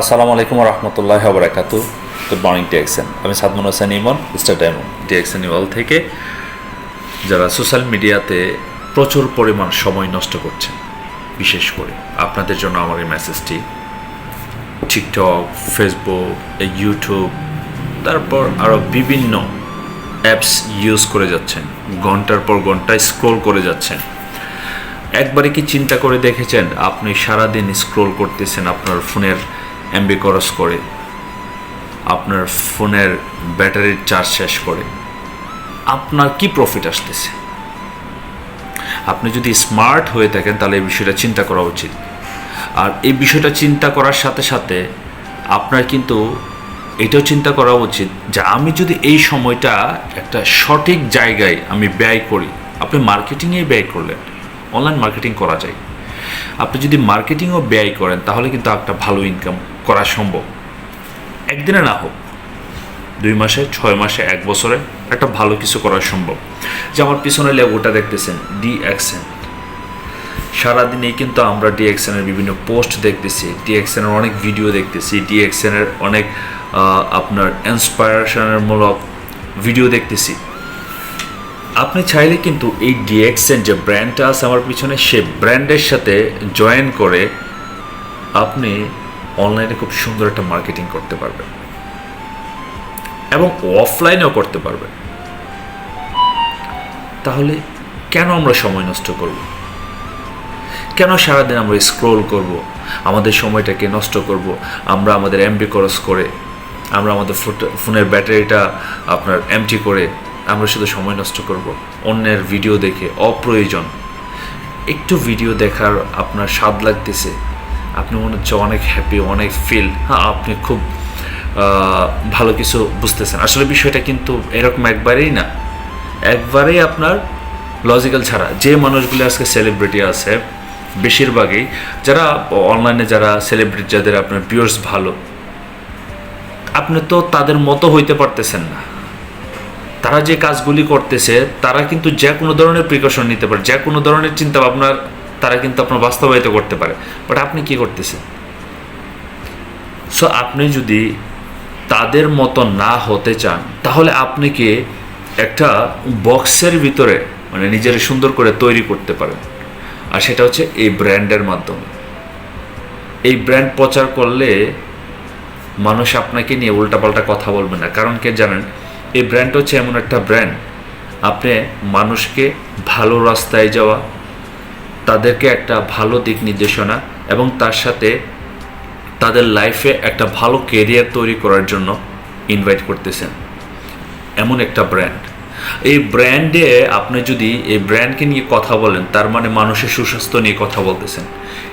আসসালামু আলাইকুম রহমতুল্লাহ বরাকাত good morning TXN আমি Sadman Hossain Emon diamond TXN wall থেকে। যারা সোশ্যাল মিডিয়াতে প্রচুর পরিমাণ সময় নষ্ট করছেন, বিশেষ করে আপনাদের জন্য আমার এই মেসেজটি টিকটক ফেসবুক ইউটিউব তারপর আরও বিভিন্ন অ্যাপস ইউজ করে যাচ্ছেন, ঘণ্টার পর ঘণ্টা স্ক্রোল করে যাচ্ছেন। একবারে কি চিন্তা করে দেখেছেন? আপনি সারাদিন স্ক্রোল করতেছেন আপনার ফোনের এমবি খরচ করে, আপনার ফোনের ব্যাটারির চার্জ শেষ করে, আপনার কি প্রফিট আসতেছে? আপনি যদি স্মার্ট হয়ে থাকেন, তাহলে এই বিষয়টা চিন্তা করা উচিত। আর এই বিষয়টা চিন্তা করার সাথে সাথে আপনার কিন্তু এটাও চিন্তা করা উচিত যে আমি যদি এই সময়টা একটা সঠিক জায়গায় আমি ব্যয় করি, আপনি মার্কেটিংয়ে ব্যয় করলেন অনলাইন মার্কেটিং করা যায়। আপনি যদি মার্কেটিংও ব্যয় করেন, তাহলে কিন্তু একটা ভালো ইনকাম করা সম্ভব। একদিনে না হোক, দুই মাসে, ছয় মাসে, এক বছরে একটা ভালো কিছু করা সম্ভব। যে আমার পিছনে লেগোটা দেখতেছেন ডি অ্যাকসেন্ট সারাদিনেই কিন্তু আমরা ডি এর বিভিন্ন পোস্ট দেখতেছি ডি এর অনেক ভিডিও দেখতেছি ডি এর অনেক আপনার ইন্সপায়ারেশনের মূলক ভিডিও দেখতেছি। আপনি চাইলে কিন্তু এই ডি ডিএক্সেন যে ব্র্যান্ডটা আছে আমার পিছনে, সে ব্র্যান্ডের সাথে জয়েন করে আপনি অনলাইনে খুব সুন্দর একটা মার্কেটিং করতে পারবেন এবং অফলাইনেও করতে পারবেন তাহলে কেন আমরা সময় নষ্ট করব? কেন সারাদিন আমরা স্ক্রোল করব? আমাদের সময়টাকে নষ্ট করব? আমরা আমাদের এমবি খরচ করে, আমরা আমাদের ফোনের ব্যাটারিটা আপনার এমটি করে, আমরা শুধু সময় নষ্ট করব? অন্যের ভিডিও দেখে অপ্রয়োজন। একটু ভিডিও দেখার আপনার স্বাদ লাগতেছে। আপনি মনে হচ্ছে অনেক হ্যাপি অনেক ফিল হ্যাঁ আপনি খুব ভালো কিছু বুঝতেছেন। আসলে বিষয়টা কিন্তু এরকম একবারেই না। একবারেই আপনার লজিক্যাল ছাড়া। যে মানুষগুলি আজকে সেলিব্রিটি আছে, বেশিরভাগই, যারা অনলাইনে যারা সেলিব্রিটি যাদের আপনার পিওর্স ভালো, আপনি তো তাদের মতো হইতে পারতেছেন না। তারা যে কাজগুলি করতেছে, তারা কিন্তু যে কোনো ধরনের প্রিকশন নিতে পারে, যে কোনো ধরনের চিন্তা ভাবনার তারা কিন্তু আপনার বাস্তবায়িত করতে পারে। বাট আপনি কি করতেছেন? সো আপনি যদি তাদের মতো না হতে চান, তাহলে আপনি কি একটা বক্সের ভিতরে মানে নিজের সুন্দর করে তৈরি করতে পারেন। আর সেটা হচ্ছে এই ব্র্যান্ডের মাধ্যমে। এই ব্র্যান্ড প্রচার করলে মানুষ আপনাকে নিয়ে উল্টাপাল্টা কথা বলবে না। কারণ কে জানেন, এই ব্র্যান্ড হচ্ছে এমন একটা ব্র্যান্ড। আপনি মানুষকে ভালো রাস্তায় যাওয়া তাদেরকে একটা ভালো দিক নির্দেশনা এবং তার সাথে তাদের লাইফে একটা ভালো কেরিয়ার তৈরি করার জন্য ইনভাইট করতেছেন। এমন একটা ব্র্যান্ড এই ব্র্যান্ডে আপনি যদি এই ব্র্যান্ডকে নিয়ে কথা বলেন, তার মানে মানুষের সুস্বাস্থ্য নিয়ে কথা বলতেছেন।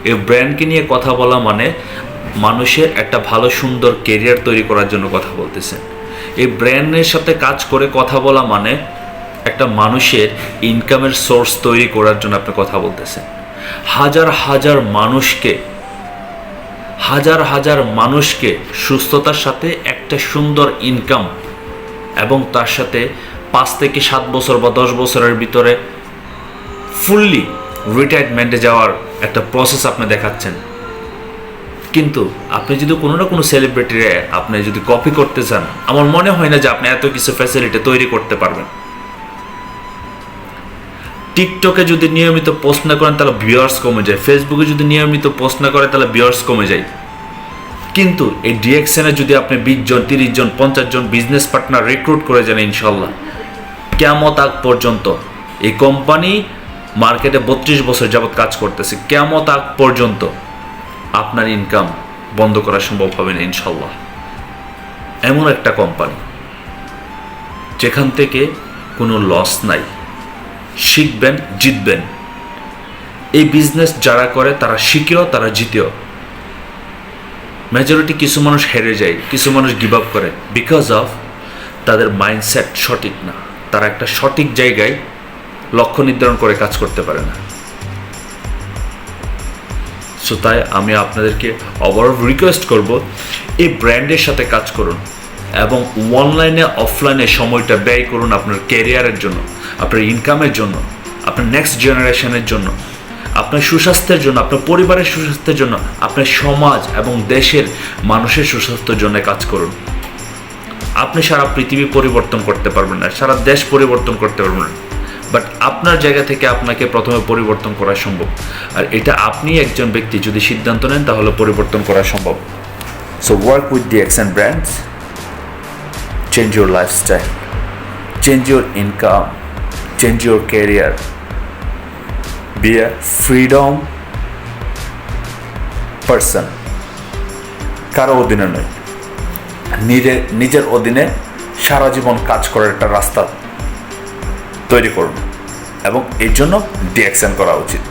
এই ব্র্যান্ডকে নিয়ে কথা বলা মানে মানুষের একটা ভালো, সুন্দর কেরিয়ার তৈরি করার জন্য কথা বলতেছেন। এই ব্র্যান্ডের সাথে কাজ করে কথা বলা মানে একটা মানুষের ইনকামের সোর্স তৈরি করার জন্য আপনি কথা বলতেছেন। হাজার হাজার মানুষকে, হাজার হাজার মানুষকে সুস্থতার সাথে একটা সুন্দর ইনকাম এবং তার সাথে পাঁচ থেকে সাত বছর বা দশ বছরের ভিতরে ফুললি রিটায়ারমেন্টে যাওয়ার একটা প্রসেস আপনি দেখাচ্ছেন। কিন্তু আপনি যদি কোনো না কোনো সেলিব্রিটিরে আপনি যদি কপি করতে চান, আমার মনে হয় না যে আপনি এত কিছু ফ্যাসিলিটি তৈরি করতে পারবেন। টিকটকে যদি নিয়মিত পোস্ট না করেন, তাহলে ভিউয়ার্স কমে যায়। ফেসবুকে যদি নিয়মিত পোস্ট না করেন তাহলে ভিউয়ার্স কমে যায়। কিন্তু এই ডিএক্সএনে যদি আপনি বিশ জন, তিরিশ জন, পঞ্চাশ জন বিজনেস পার্টনার রিক্রুট করে যান ইনশাল্লাহ কেমত আগ পর্যন্ত এই কোম্পানি মার্কেটে বত্রিশ বছর যাবৎ কাজ করতেছে। কেমত আগ পর্যন্ত আপনার ইনকাম বন্ধ করা সম্ভব হবে না ইনশাল্লাহ এমন একটা কোম্পানি যেখান থেকে কোনো লস নাই। শিখবেন, জিতবেন। এই বিজনেস যারা করে, তারা শিখেও, তারা জিতেও। মেজরিটি কিছু মানুষ হেরে যায়, কিছু মানুষ গিভ আপ করে। বিকজ অফ তাদের মাইন্ডসেট সঠিক না। তারা একটা সঠিক জায়গায় লক্ষ্য নির্ধারণ করে কাজ করতে পারে না। সো তাই আমি আপনাদেরকে ওভারঅল রিকোয়েস্ট করব, এই ব্র্যান্ডের সাথে কাজ করুন এবং অনলাইনে অফলাইনে সময়টা ব্যয় করুন আপনার ক্যারিয়ারের জন্য। আপনার ইনকামের জন্য, আপনার নেক্সট জেনারেশনের জন্য, আপনার সুস্বাস্থ্যের জন্য, আপনার পরিবারের সুস্বাস্থ্যের জন্য, আপনার সমাজ এবং দেশের মানুষের সুস্বাস্থ্যের জন্য কাজ করুন। আপনি সারা পৃথিবী পরিবর্তন করতে পারবেন না, সারা দেশ পরিবর্তন করতে পারবেন না। বাট আপনার জায়গা থেকে আপনাকে প্রথমে পরিবর্তন করা সম্ভব। আর এটা আপনি একজন ব্যক্তি যদি সিদ্ধান্ত নেন, তাহলে পরিবর্তন করা সম্ভব। So work with the action brands change your lifestyle change your income change your career. Be a freedom person. কারও অধীনে নয় নিজের নিজের অধীনে সারা জীবন কাজ করার একটা রাস্তা তৈরি করুন এবং এর জন্য ডিএকশন করা উচিত